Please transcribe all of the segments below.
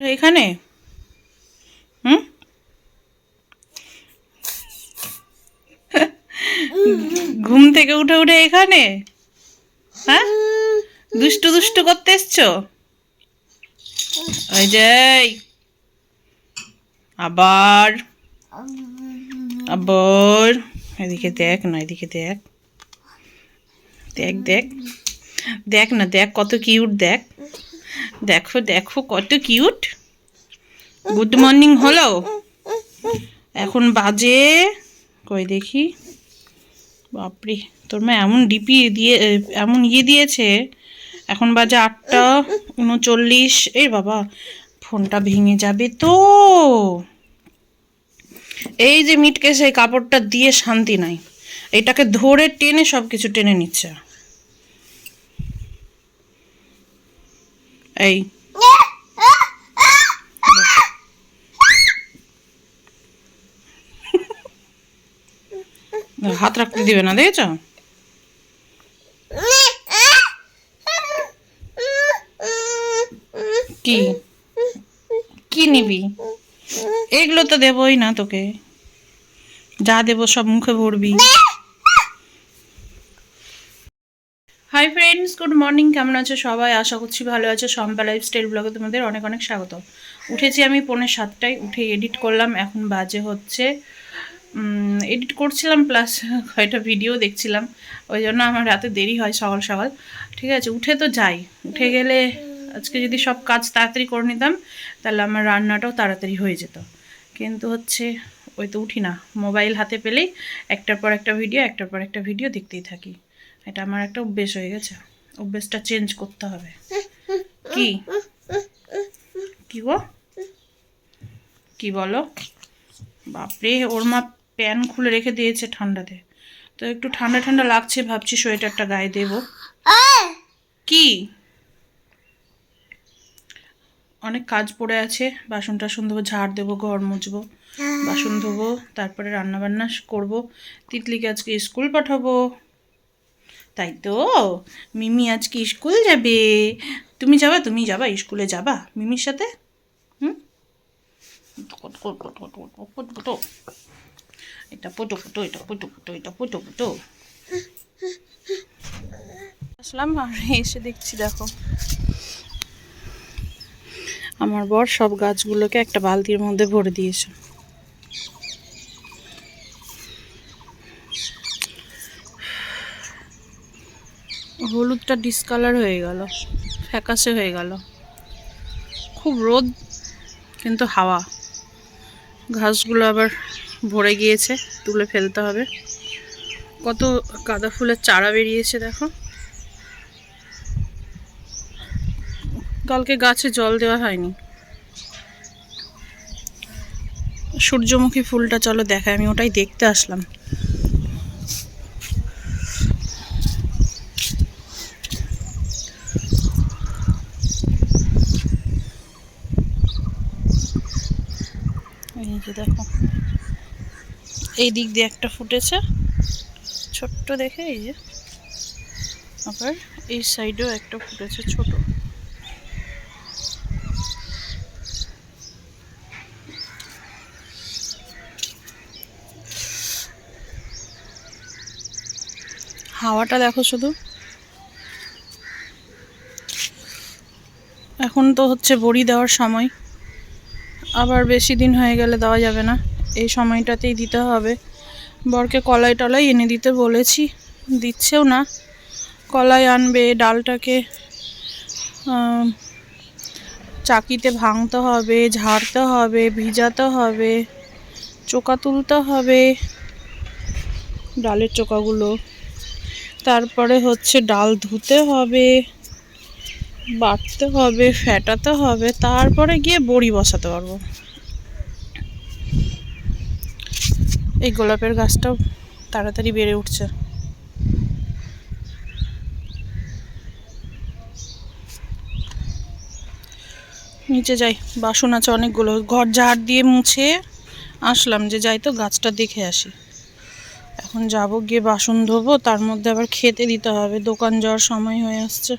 এখানে? ঘুম থেকে উঠে উঠে এখানে? হ্যাঁ? দুষ্টু দুষ্টু করতে এসছো? ওই যে আবার। আবার। এদিকে দেখ না, এদিকে দেখ। দেখ দেখ। দেখ না, দেখ কত কিউট দেখ। দেখো দেখো, কত কিউট গুড মর্নিং হলো এখন বাজে, কই দেখি। বাপরে, তোর মা এমন ডিপি দিয়ে এমন ইয়ে দিয়েছে। এখন বাজে আটটা উনচল্লিশ। এই বাবা, ফোনটা ভেঙে যাবে তো। এই যে মিটকে সেই কাপড়টা দিয়ে শান্তি নাই। এটাকে ধরে টেনে সব কিছু টেনে নিচ্ছে। এই হাত রাখতে দিবে না, দেখেছ? কি? কি নিবি? এগুলো তো দেবই না তোকে। যা দেবো সব মুখে ভরবি। গুড মর্নিং কেমন আছো সবাই? আশা করছি ভালো আছো। সম্পা লাইফস্টাইল ব্লগে তোমাদের অনেক অনেক স্বাগত। উঠেছি আমি পৌনে সাতটায়, উঠে এডিট করলাম, এখন বাজে হচ্ছে এডিট করছিলাম প্লাস কয়টা ভিডিও দেখছিলাম। ওই জন্য আমার রাতে দেরি হয় সকাল সকাল। ঠিক আছে, উঠে তো যাই। উঠে গেলে আজকে যদি সব কাজ তাড়াতাড়ি করে নিতাম, তাহলে আমার রান্নাটাও তাড়াতাড়ি হয়ে যেত। কিন্তু হচ্ছে, ওই তো উঠি না। মোবাইল হাতে পেলেই একটার পর একটা ভিডিও একটার পর একটা ভিডিও দেখতেই থাকি। এটা আমার একটা অভ্যেস হয়ে গেছে। অভ্যেসটা চেঞ্জ করতে হবে। কি? কি গো? কি বলো? বাপরে ওর মা প্যান খুলে রেখে দিয়েছে ঠান্ডাতে। তো একটু ঠান্ডা ঠান্ডা লাগছে ভাবছি সোয়েটারটা গায়ে দেব। কি? অনেক কাজ পড়ে আছে বাসন টাসন ধোবো ঝাড় দেবো ঘর মুছবো বাসন ধোবো তারপরে রান্না বান্না করব। তিতলিকে আজকে স্কুল পাঠাবো। তাই তো? মিমি, আজকে স্কুল যাবে। তুমি যাবা তুমি যাবা, স্কুলে যাবা মিমির সাথে? হুম? এটা পুটো পুটো, এটা পুটো পুটো, এটা পুটো পুটো। আসলাম আর এসে দেখছি, দেখো। আমার বর সব গাছগুলোকে একটা বালতির মধ্যে ভরে দিয়েছে। হলুদটা ডিসকালার হয়ে গেল, ফ্যাকাশে হয়ে গেল। খুব রোদ, কিন্তু হাওয়া। ঘাসগুলো আবার ভরে গিয়েছে, তুলে ফেলতে হবে। কত গাঁদা ফুলের চারা বেরিয়েছে, দেখো। কালকে গাছে জল দেওয়া হয়নি। সূর্যমুখী ফুলটা চলো দেখায়, আমি ওটাই দেখতে আসলাম এই যে দেখো। এই দিক দিয়ে একটা ফুটেছে। ছোট্ট দেখে এই যে। আবার এই সাইডেও একটা ফুটেছে ছোট। হাওয়াটা দেখো শুধু। এখন তো হচ্ছে বড়ি দেওয়ার সময়। আবার বেশি দিন হয়ে গেলে দেওয়া যাবে না। এই সময়টাতেই দিতে হবে। বরকে কলাই টলাই এনে দিতে বলেছি। দিচ্ছেও না। কলাই আনবে, ডালটাকে চাকিতে ভাঙতে হবে, ঝাড়তে হবে, ভিজাতে হবে, চোকা তুলতে হবে। ডালের চোকাগুলো। তারপরে হচ্ছে ডাল ধুতে হবে। বাটতে হবে, ফেটাতে হবে, তারপরে গিয়ে বড়ি বসাতে পারব। এই গোলাপের গাছটাও তাড়াতাড়ি বেড়ে উঠছে। নিচে যাই, বাসন আছে অনেকগুলো, ঘর ঝাড় দিয়ে মুছে আসলাম যে যাই তো গাছটা দেখে আসি। এখন যাব গিয়ে বাসন ধোবো, তার মধ্যে আবার খেতে দিতে হবে, দোকান যাওয়ার সময় হয়ে আসছে।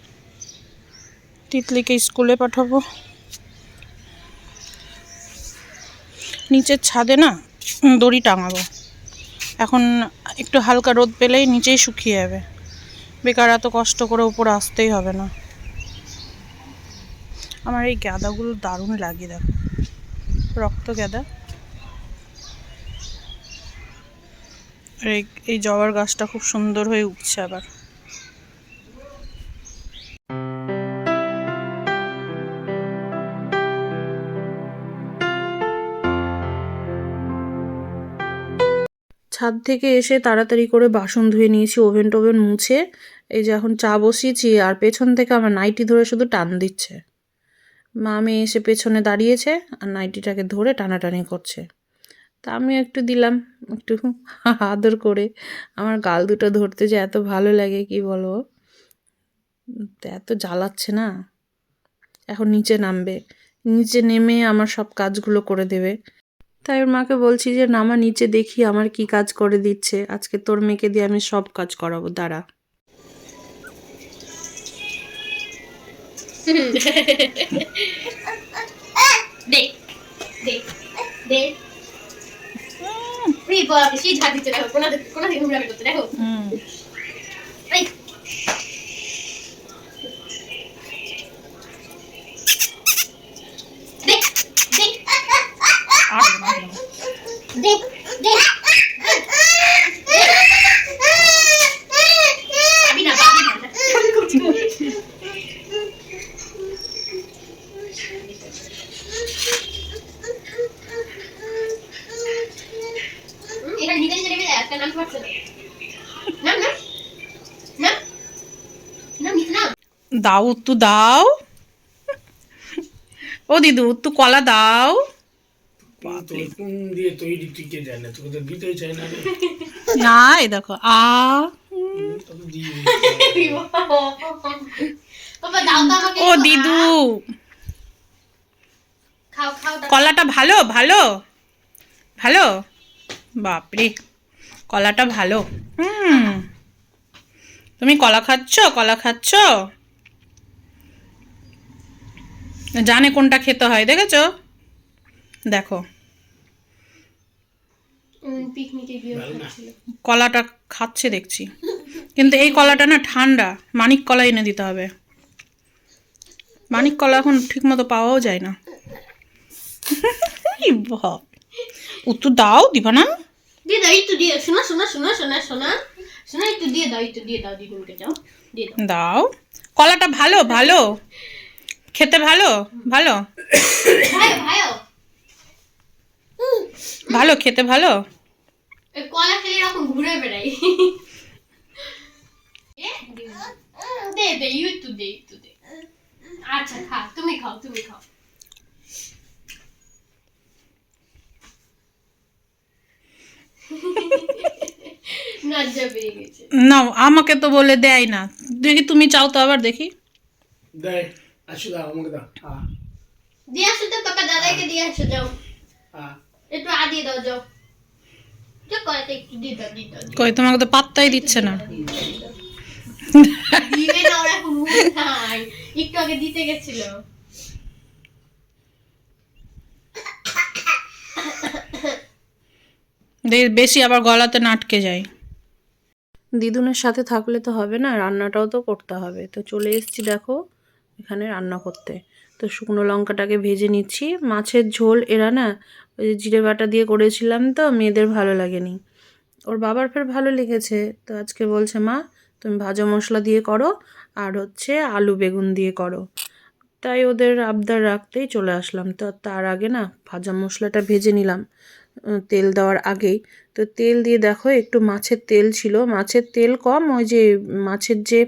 তিতলিকে স্কুলে পাঠাবো। নিচের ছাদে না দড়ি টাঙাবো। এখন একটু হালকা রোদ পেলেই নিচেই শুকিয়ে যাবে। বেকার এত কষ্ট করে উপরে আসতেই হবে না। আমার এই গাঁদাগুলো দারুণ লাগে দেখো। রক্ত গাঁদা। আর এই এই জবার গাছটা খুব সুন্দর হয়ে উঠছে আবার। ছাদ থেকে এসে তাড়াতাড়ি করে বাসন ধুয়ে নিয়েছি, ওভেন টোভেন মুছে। এই যে এখন চা বসিয়েছি আর পেছন থেকে আমার নাইটি ধরে শুধু টান দিচ্ছে। মা মেয়ে এসে পেছনে দাঁড়িয়েছে আর নাইটিটাকে ধরে টানাটানি করছে। তা আমি একটু দিলাম, একটু আদর করে। আমার গাল দুটো ধরতে যে এত ভালো লাগে, কি বলব? তো এত জ্বালাচ্ছে না। এখন নিচে নামবে। নিচে নেমে আমার সব কাজগুলো করে দেবে। তাই ওর মাকে বলছি যে নামা নিচে দেখি আমার কি কাজ করে দিচ্ছে। আজকে তোর মেয়েকে দিয়ে আমি সব কাজ করাবো দাঁড়া। দেখো কোনা কোনা থেকে ঘুমড়াবে করতে দেখো এই দে দে দে দে পাবি না পাবি না আমি করছি এটা নিজে নিজে নেমে যায় একটা নাম পারছে না নাম নাম নাম নাম নিচে নাম দাও উত্তু দাও। ও দিদু উত্তু কলা দাও। তোর কোন দিয়ে তৈরি টিকে যায় না? তোকে তো দিতেই চায় না না এই দেখো আ ও দিদু। খাও খাও দাও। কলাটা ভালো ভালো ভালো? বাপরে কলাটা ভালো। হুম। তুমি কলা খাচ্ছ কলা খাচ্ছ? জানে কোনটা খেতে হয় দেখেছ? দেখো। পিকনিকে গিয়ে কলাটা খাচ্ছে দেখছি। কিন্তু এই কলাটা না ঠান্ডা মানিক কলা এনে দিতে হবে। মানিক কলা এখন ঠিক মতো পাওয়াও যায় না। উত্তর দাও দিবা না দিয়ে দাও একটু দিয়ে শোনা শোনা শোনা শোনা শোনা। শোনা একটু দিয়ে দাও একটু দিয়ে দাও দিদুনকে যাও দিয়ে দাও। দাও। কলাটা ভালো ভালো। খেতে ভালো ভালো। ভালো খেতে ভালো। কলা খেলে এরকম ঘুরে বেড়াই। এ, দে দে একটু দে একটু দে। আচ্ছা খা তুমি খাও তুমি খাও। না আমাকে তো বলে দেয় না। দেখি তুমি চাও তো আবার দেখি। দেয় আসো দাও আমাকে দাও। দিয়ে আসো তো পাপা দাদাকে দিয়ে আসো যাও। আ। একটু আ দিয়ে দাও যাও যাও কলাতে একটু দিয়ে দাও দিয়ে দাও দিয়ে কই তোমাকে তো পাত্তাই দিচ্ছে না। দিবে না ওরা এখন নাই একটু আগে দিতে গেছিল। বেশি আবার গলাতে নাটকে যায়। দিদুনের সাথে থাকলে তো হবে না রান্নাটাও তো করতে হবে। তো চলে এসেছি দেখো এখানে রান্না করতে। তো শুকনো লঙ্কাটাকে ভেজে নিচ্ছি। মাছের ঝোল এরা না ওই যে জিরে বাটা দিয়ে করেছিলাম তো, মেয়েদের ভালো লাগেনি। ওর বাবার ফের ভালো লেগেছে, তো আজকে বলছে, মা, তুমি ভাজা মশলা দিয়ে করো আর হচ্ছে আলু বেগুন দিয়ে করো। তাই ওদের আবদার রাখতেই চলে আসলাম। তো তার আগে না ভাজা মশলাটা ভেজে নিলাম তেল দেওয়ার আগেই। তো তেল দিয়ে দেখো, একটু মাছের তেল ছিল। মাছের তেল কম, ওই যে মাছের যে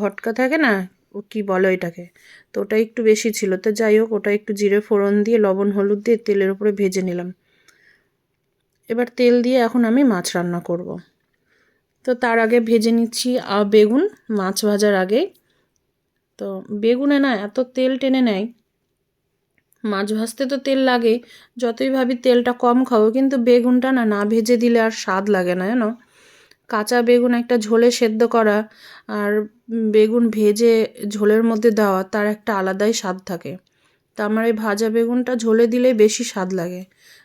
ভটকা থাকে না কি বলো এটাকে তো ওটা একটু বেশি ছিল। তো যাই হোক, ওটা একটু জিরে ফোড়ন দিয়ে, লবণ, হলুদ দিয়ে তেলের উপরে ভেজে নিলাম। এবার তেল দিয়ে এখন আমি মাছ রান্না করব। তো তার আগে ভেজে নিচ্ছি বেগুন। মাছ ভাজার আগে। তো বেগুনে না এত তেল টেনে নেয়। মাছ ভাজতে তো তেল লাগে, যতই ভাবি তেলটা কম খাব, কিন্তু বেগুনটা না না ভেজে দিলে আর স্বাদ লাগে না, জানো? কাঁচা বেগুন একটা ঝোলে সেদ্ধ করা আর বেগুন ভেজে ঝোলের মধ্যে দেওয়া, তার একটা আলাদাই স্বাদ থাকে। তা আমার এই ভাজা বেগুনটা ঝোলে দিলে বেশি স্বাদ লাগে।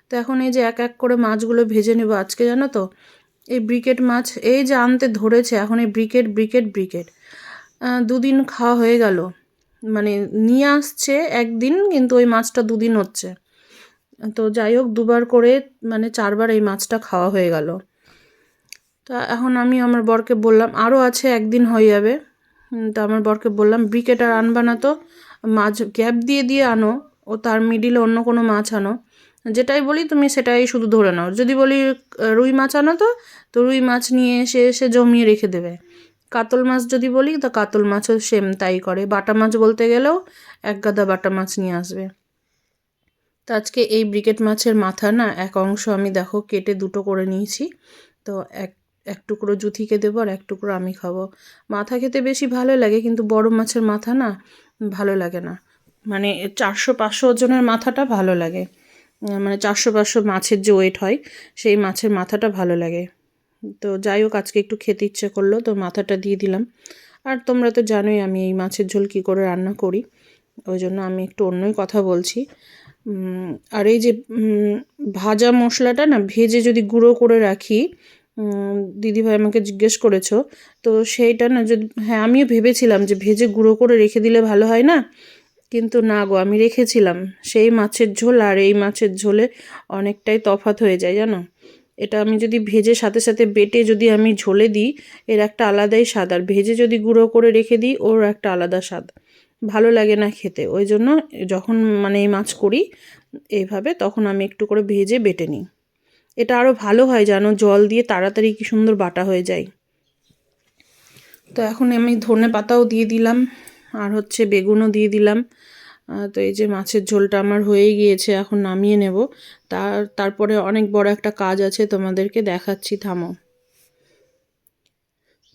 তো এখন এই যে এক এক করে মাছগুলো ভেজে নেব আজকে, জানো তো? এই ব্রিকেট মাছ, এই যে আনতে ধরেছে, এখন এই ব্রিকেট ব্রিকেট ব্রিকেট। দুদিন খাওয়া হয়ে গেল। মানে নিয়ে আসছে একদিন, কিন্তু ওই মাছটা দুদিন হচ্ছে। তো যাই হোক, দুবার করে মানে চারবার এই মাছটা খাওয়া হয়ে গেল। তা এখন আমি আমার বরকে বললাম আরও আছে একদিন হয়ে যাবে। তা আমার বরকে বললাম ব্রিকেট আর আনবা না তো, মাছ গ্যাপ দিয়ে দিয়ে আনো, ও তার মিডিলে অন্য কোনো মাছ আনো। যেটাই বলি তুমি সেটাই শুধু ধরে নাও। যদি বলি রুই মাছ আনো তো তো রুই মাছ নিয়ে এসে এসে জমিয়ে রেখে দেবে। কাতল মাছ যদি বলি, তো কাতল মাছও সেম তাই করে। বাটা মাছ বলতে গেলেও এক গাদা বাটা মাছ নিয়ে আসবে। তো আজকে এই ব্রিকেট মাছের মাথা না, এক অংশ আমি দেখো কেটে দুটো করে নিয়েছি। তো এক এক টুকরো জুথিকে দেবো আর এক টুকরো আমি খাব। মাথা খেতে বেশি ভালো লাগে, কিন্তু বড় মাছের মাথা না ভালো লাগে না। মানে চারশো পাঁচশো ওজনের মাথাটা ভালো লাগে। মানে চারশো পাঁচশো মাছের যে ওয়েট হয়, সেই মাছের মাথাটা ভালো লাগে। তো যাই হোক, আজকে একটু খেতে ইচ্ছে করল, তো মাথাটা দিয়ে দিলাম। আর তোমরা তো জানোই আমি এই মাছের ঝোল কী করে রান্না করি। ওই জন্য আমি একটু অন্যই কথা বলছি। আর এই যে ভাজা মশলাটা না, ভেজে যদি গুঁড়ো করে রাখি দিদিভাই আমাকে জিজ্ঞেস করেছ। তো সেইটা না, যদি হ্যাঁ আমিও ভেবেছিলাম যে ভেজে গুঁড়ো করে রেখে দিলে ভালো হয় না। কিন্তু না গো, আমি রেখেছিলাম। সেই মাছের ঝোল আর এই মাছের ঝোলে অনেকটাই তফাৎ হয়ে যায়, জানো? এটা আমি যদি ভেজে সাথে সাথে বেটে যদি আমি ঝোলে দিই, এর একটা আলাদাই স্বাদ। আর ভেজে যদি গুঁড়ো করে রেখে দিই, ওর একটা আলাদা স্বাদ। ভালো লাগে না খেতে। ওই জন্য যখন মানে এই মাছ করি, এইভাবে, তখন আমি একটু করে ভেজে বেটে নিই। এটা আরও ভালো হয় জানো? জল দিয়ে তাড়াতাড়ি কি সুন্দর বাটা হয়ে যায়। তো এখন আমি ধনে পাতাও দিয়ে দিলাম, আর হচ্ছে বেগুনও দিয়ে দিলাম। তো এই যে মাছের ঝোলটা আমার হয়েই গিয়েছে, এখন নামিয়ে নেব। তার, তারপরে অনেক বড় একটা কাজ আছে, তোমাদেরকে দেখাচ্ছি, থামো।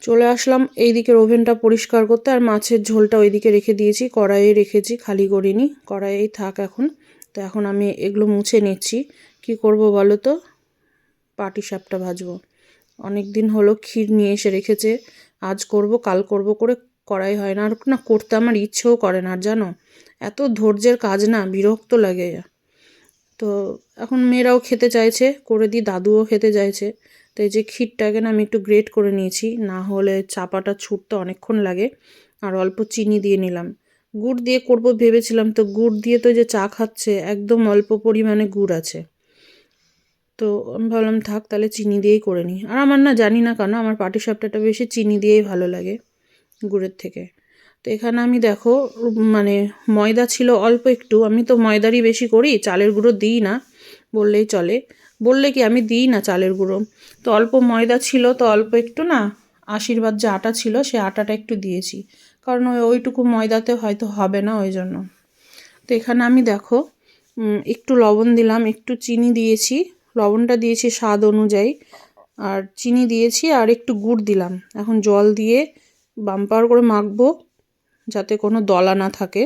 চলে আসলাম এই দিকের ওভেনটা পরিষ্কার করতে, আর মাছের ঝোলটা ওইদিকে রেখে দিয়েছি, কড়াইয়ে রেখেছি, খালি করিনি, কড়াইয়েই থাক এখন। তো এখন আমি এগুলো মুছে নিচ্ছি। কি করব বলো তো? পাটি সাপটা ভাজবো। অনেক দিন হলো ক্ষীর নিয়ে এসে রেখেছে। আজ করব, কাল করব করে করাই হয় না। আর না, করতে আমার ইচ্ছেও করে না, আর জানো? এত ধৈর্যের কাজ না, বিরক্ত লাগে। তো এখন মেয়েরাও খেতে চাইছে, করে দিই, দাদুও খেতে চাইছে। তো এই যে ক্ষীরটাকে না আমি একটু গ্রেট করে নিয়েছি। না হলে চাপাটা ছুটতে অনেকক্ষণ লাগে। আর অল্প চিনি দিয়ে নিলাম। গুড় দিয়ে করব ভেবেছিলাম। তো গুড় দিয়ে তো যে চা খাচ্ছে, একদম অল্প পরিমাণে গুড় আছে। তো আমি ভাবলাম, থাক, তাহলে চিনি দিয়েই করে নিই। আর আমার না জানি না কেন, আমার পাটি সাপটাটা বেশি চিনি দিয়েই ভালো লাগে গুড়ের থেকে। তো এখানে আমি দেখো মানে ময়দা ছিল অল্প একটু, আমি তো ময়দারই বেশি করি, চালের গুঁড়ো দিই না বললেই চলে। বললে কি, আমি দিই না চালের গুঁড়ো? তো অল্প ময়দা ছিল, তো অল্প একটু না আশীর্বাদ যে আটা ছিল, সে আটাটা একটু দিয়েছি। কারণ ওই ওইটুকু ময়দাতে হয়তো হবে না ওই জন্য। তো এখানে আমি দেখো একটু লবণ দিলাম, একটু চিনি দিয়েছি। লবণটা দিয়েছি স্বাদ অনুযায়ী। আর চিনি দিয়েছি আর একটু গুড় দিলাম। এখন জল দিয়ে বাম্পার করে মাখবো যাতে কোনো দলা না থাকে।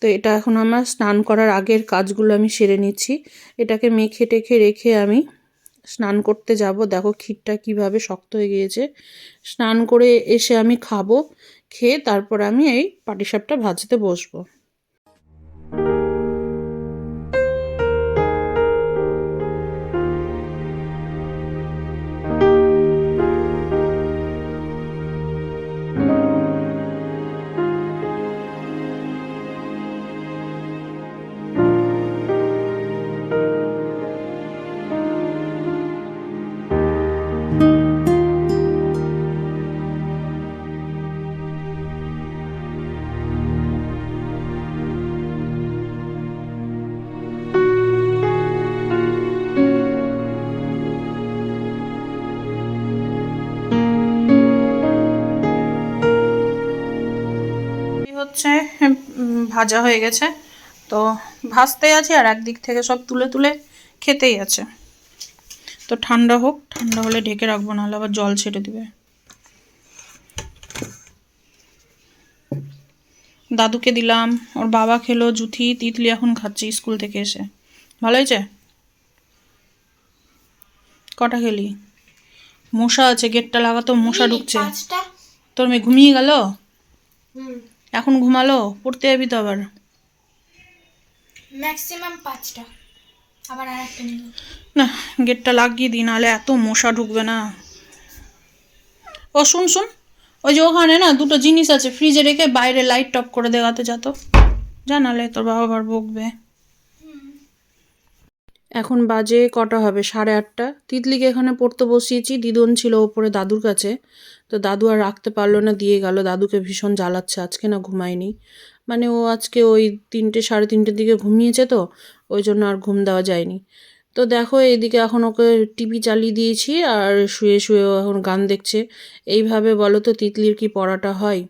তো এটা এখন আমার স্নান করার আগের কাজগুলো আমি সেরে নিচ্ছি। এটাকে মেখে টেখে রেখে আমি স্নান করতে যাব। দেখো ক্ষীরটা কীভাবে শক্ত হয়ে গিয়েছে। স্নান করে এসে আমি খাব, খেয়ে তারপর আমি এই পাটিসাপটা ভাজতে বসবো। হচ্ছে ভাজা হয়ে গেছে। তো ভাজতেই আছে আর একদিক থেকে সব তুলে তুলে খেতেই আছে। তো ঠান্ডা হোক ঠান্ডা হলে ঢেকে রাখব নাহলে আবার জল ছেড়ে দিবে। দাদুকে দিলাম ওর বাবা খেলো জুথি তিতলি এখন খাচ্ছে স্কুল থেকে এসে। ভালো হয়েছে? কটা খেলি? মশা আছে গেটটা লাগাতো মশা ঢুকছে। তোর মেয়ে ঘুমিয়ে গেল? হুম। এখন ঘুমালো? পড়তে যাবি তো আবার। ম্যাক্সিমাম পাঁচটা। আবার আর একটা না গেটটা লাগিয়ে দিই নাহলে এত মশা ঢুকবে না। ও শুন শুন। ওই যে ওখানে না দুটো জিনিস আছে ফ্রিজে রেখে বাইরে লাইট টপ করে দেওয়াতে যা জানালে তোর বাবা আবার বকবে। এখন বাজে কটা হবে? সাড়ে আটটা। তিতলিকে এখানে পড়তে বসিয়েছি। দিদন ছিল ওপরে দাদুর কাছে। তো দাদু আর রাখতে পারল না, দিয়ে গেল। দাদুকে ভীষণ জ্বালাচ্ছে, আজকে না ঘুমায়নি। মানে ও আজকে ওই তিনটে, সাড়ে তিনটের দিকে ঘুমিয়েছে তো, ওই জন্য আর ঘুম দেওয়া যায়নি। তো দেখো, এইদিকে এখন ওকে টিভি চালিয়ে দিয়েছি আর শুয়ে শুয়ে এখন গান দেখছে। এইভাবে বলো তো তিতলির কি পড়াটা হয়?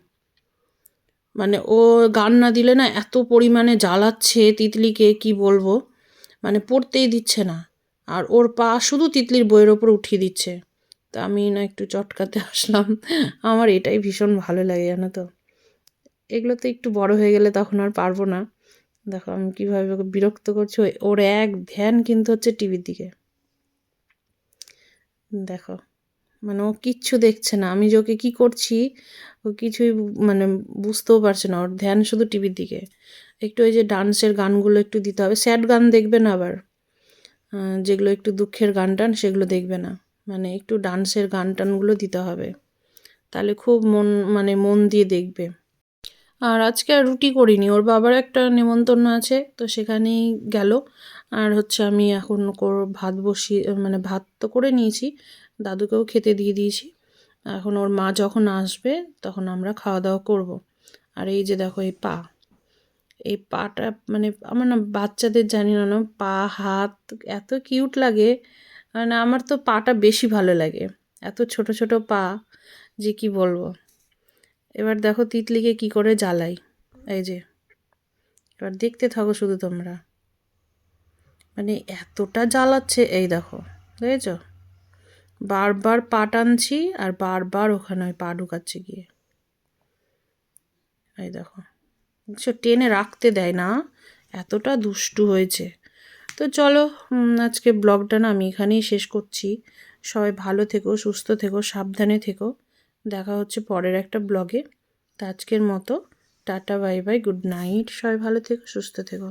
মানে ও গান না দিলে না এত পরিমাণে জ্বালাচ্ছে তিতলিকে, কি বলব? মানে পড়তেই দিচ্ছে না। আর ওর পা শুধু তিতলির বইয়ের ওপর উঠিয়ে দিচ্ছে। তা আমি না একটু চটকাতে আসলাম। আমার এটাই ভীষণ ভালো লাগে, জানো তো। এগুলো তো একটু বড় হয়ে গেলে তখন আর পারব না। দেখো আমি কীভাবে ওকে বিরক্ত করছি। ওর এক ধ্যান কিন্তু হচ্ছে টিভির দিকে। দেখো মানে ও কিচ্ছু দেখছে না। আমি যে ওকে কী করছি, ও কিছুই মানে বুঝতেও পারছে না। ওর ধ্যান শুধু টিভির দিকে। একটু ওই যে ডান্সের গানগুলো একটু দিতে হবে। স্যাড গান দেখবে না আবার। যেগুলো একটু দুঃখের গান টান, সেগুলো দেখবে না। মানে একটু ডান্সের গান টানগুলো দিতে হবে। তাহলে খুব মন মানে মন দিয়ে দেখবে। আর আজকে আর রুটি করিনি। ওর বাবার একটা নেমন্তন্ন আছে, তো সেখানেই গেল। আর হচ্ছে আমি এখন ভাত বসিয়ে মানে ভাত তো করে নিয়েছি। দাদুকেও খেতে দিয়ে দিয়েছি। এখন ওর মা যখন আসবে, তখন আমরা খাওয়া দাওয়া করব। আর এই যে দেখো এই পা। এই পাটা মানে আমার না বাচ্চাদের জানি না না, পা, হাত এত কিউট লাগে। মানে আমার তো পাটা বেশি ভালো লাগে। এত ছোট ছোট পা, যে কি বলব? এবার দেখো তিতলিকে কি করে জ্বালাই। এই যে, এবার দেখতে থাকো শুধু তোমরা। মানে এতটা জ্বালাচ্ছে, এই দেখো, বুঝেছ? বারবার পা টানছি আর বারবার ওখানে ওই পা ঢুকাচ্ছে গিয়ে। এই দেখো। দেখছ টেনে রাখতে দেয় না। এতটা দুষ্টু হয়েছে। তো চলো আজকে ব্লগটা না আমি এখানেই শেষ করছি। সবাই ভালো থেকো, সুস্থ থেকো, সাবধানে থেকো। দেখা হচ্ছে পরের একটা ব্লগে। তা আজকের মতো, tata, bye bye, good night. সবাই ভালো থেকো, সুস্থ থেকো।